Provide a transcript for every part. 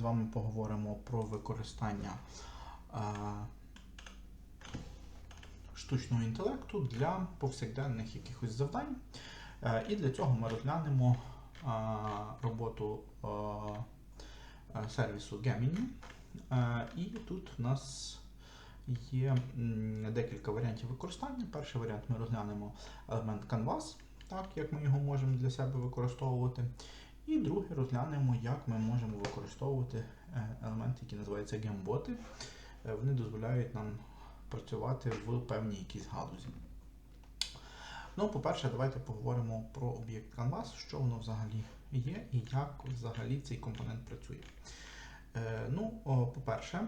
з вами поговоримо про використання е, штучного інтелекту для повсякденних якихось завдань. Е, І для цього ми розглянемо е, роботу сервісу Gemini. І тут в нас є декілька варіантів використання. Перший варіант ми розглянемо елемент Canvas, так як ми його можемо для себе використовувати. І другий розглянемо, як ми можемо використовувати е, елементи, які називаються гемботи. Е, Вони дозволяють нам працювати в певній якійсь галузі. Ну, по-перше, давайте поговоримо про об'єкт Canvas, що воно взагалі є і як взагалі цей компонент працює. Е, Ну, по-перше,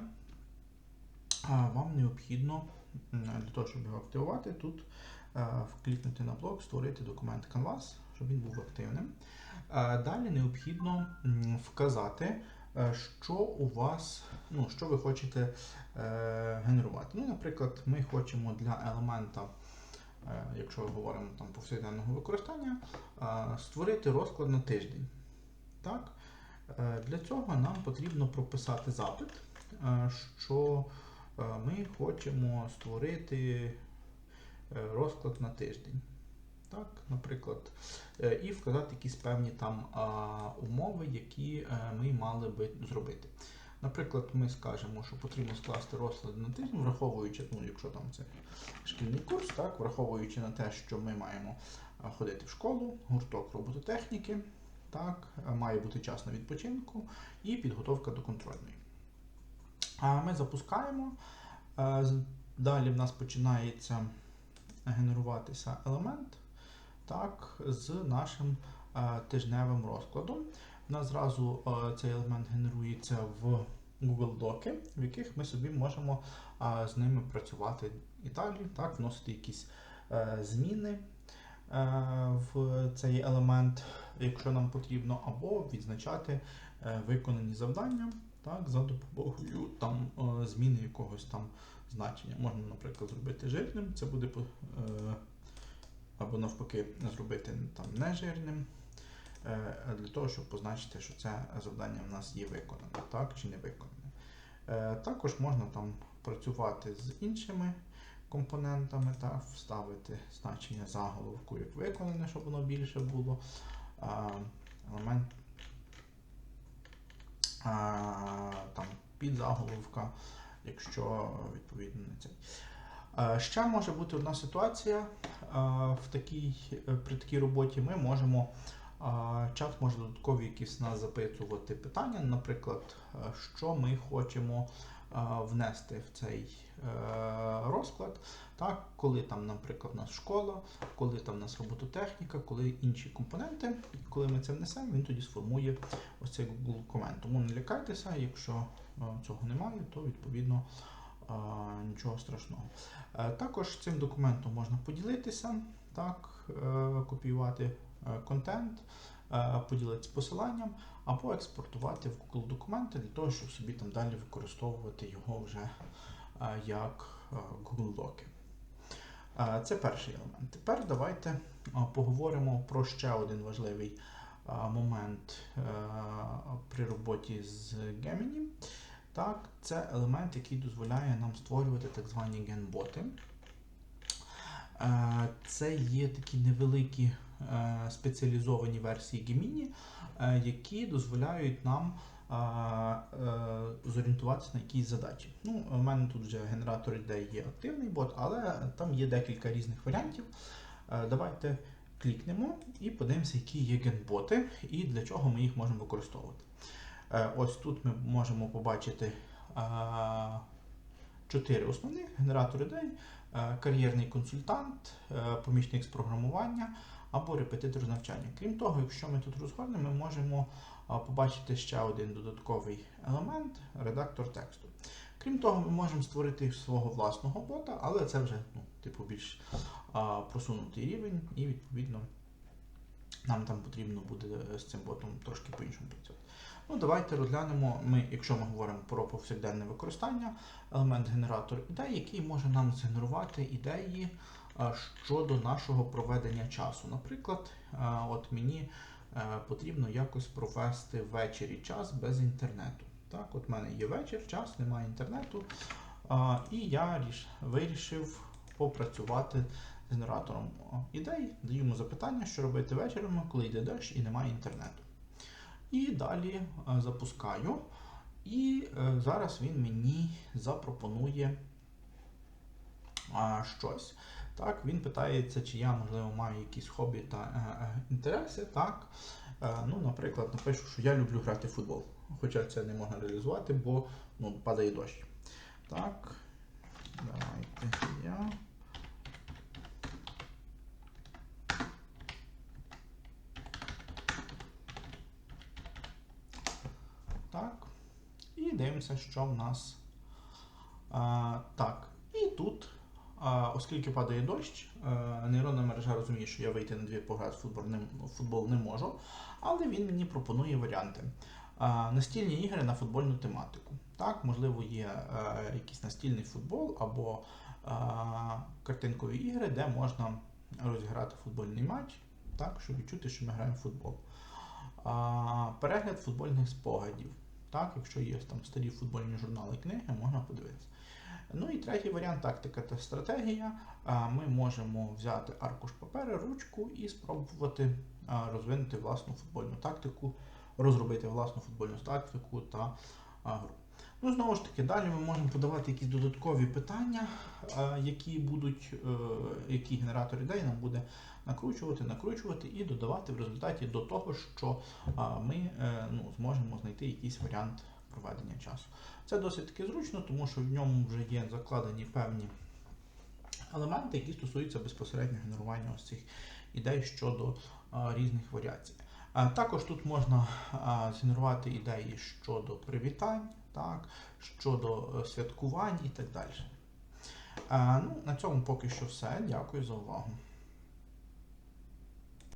вам необхідно для того, щоб його активувати, тут е, вклікнути на блок, створити документ Canvas, щоб він був активним. Е, Далі необхідно вказати, е, що у вас, ну, що ви хочете е, генерувати. Ну, наприклад, ми хочемо для елемента, е, якщо говоримо там повсякденного використання, е, створити розклад на тиждень. Так? Е, Для цього нам потрібно прописати запит, е, що е, ми хочемо створити е, розклад на тиждень. Так, наприклад, е, і вказати якісь певні там умови, які е, ми мали би зробити. Наприклад, ми скажемо, що потрібно скласти розклад на тиждень, враховуючи, ну, якщо там це шкільний курс, так, враховуючи на те, що ми маємо ходити в школу, гурток робототехніки, так, е, має бути час на відпочинку і підготовка до контрольної. А ми запускаємо. е, Далі в нас починається генеруватися елемент так, з нашим е, тижневим розкладом. У нас зразу е, цей елемент генерується в Google Доки, в яких ми собі можемо е, з ними працювати і далі, так, вносити якісь зміни в цей елемент, якщо нам потрібно, або відзначати виконані завдання так, за допомогою там, зміни якогось там значення. Можна, наприклад, зробити жирним, це буде е, або навпаки зробити там нежирним, е, для того, щоб позначити, що це завдання в нас є виконане, так чи не виконане. Е, Також можна там працювати з іншими компонентами, та вставити значення заголовку як виконане, щоб воно більше було. Елемент там підзаголовка, якщо відповідно на цей. Е, Ще може бути одна ситуація е, в такій, е, при такій роботі. Ми можемо чат може додаткові якісь нас запитувати питання, наприклад, що ми хочемо внести в цей е, розклад, так, коли там, наприклад, у нас школа, коли там у нас робототехніка, коли інші компоненти, коли ми це внесемо, він тоді сформує ось цей Google комент. Тому не лякайтеся, якщо е, цього немає, то відповідно е, нічого страшного. Е, Також цим документом можна поділитися, так, е, копіювати е, контент, е, поділитися посиланням або експортувати в Google документи для того, щоб собі там далі використовувати його вже е, як е, Google Доки. Е, Це перший елемент. Тепер давайте е, поговоримо про ще один важливий е, момент е, при роботі з Gemini. Так, це елемент, який дозволяє нам створювати так звані генботи. Е, Це є такі невеликі е, спеціалізовані версії Gemini, е, які дозволяють нам е, е, зорієнтуватися на якісь задачі. Ну, у мене тут вже генератор ідей є активний бот, але там є декілька різних варіантів. Е, Давайте клікнемо і подивимося, які є генботи і для чого ми їх можемо використовувати. Е, Ось тут ми можемо побачити е, чотири основних генератор ідей, е, кар'єрний консультант, е, помічник з програмування або репетитор навчання. Крім того, якщо ми тут розгорнемо, ми можемо побачити ще один додатковий елемент редактор тексту. Крім того, ми можемо створити свого власного бота, але це вже ну, типу більш а, просунутий рівень, і відповідно нам там потрібно буде з цим ботом трошки по-іншому працювати. Ну, давайте розглянемо, ми, якщо ми говоримо про повсякденне використання, елемент генератор ідей, який може нам згенерувати ідеї щодо нашого проведення часу. Наприклад, от мені е, потрібно якось провести ввечері час без інтернету. Так, от в мене є вечір, час, немає інтернету. І я вирішив попрацювати з генератором ідей, даю йому запитання, що робити вечором, коли йде дощ і немає інтернету. І далі е, запускаю. І е, зараз він мені запропонує щось. Так, він питається, чи я, можливо, маю якісь хобі та е, е, інтереси. Так. Е, ну, наприклад, напишу, що я люблю грати в футбол. Хоча це не можна реалізувати, бо ну, падає дощ. Так. Давайте я. Так. І дивимося, що в нас. А, так. А, оскільки падає дощ, нейронна мережа розуміє, що я вийти на двір пограти в футбол не, футбол не можу, але він мені пропонує варіанти. Настільні ігри на футбольну тематику. Так, можливо, є е, якийсь настільний футбол або е, картинкові ігри, де можна розіграти футбольний матч, так, щоб відчути, що ми граємо в футбол. Перегляд футбольних спогадів. Так, якщо є там старі футбольні журнали книги, можна подивитися. Ну і третій варіант тактика та стратегія. Ми можемо взяти аркуш паперу, ручку і спробувати розвинути власну футбольну тактику, розробити власну футбольну тактику та гру. Ну, знову ж таки, далі ми можемо подавати якісь додаткові питання, які будуть, е, які генератор ідей нам буде накручувати, накручувати і додавати в результаті до того, що ми е, ну, зможемо знайти якийсь варіант проведення часу. Це досить таки зручно, тому що в ньому вже є закладені певні елементи, які стосуються безпосередньо генерування ось цих ідей щодо різних варіацій. Також тут можна згенерувати ідеї щодо привітань, так, щодо е, святкувань і так далі. Ну, на цьому поки що все. Дякую за увагу.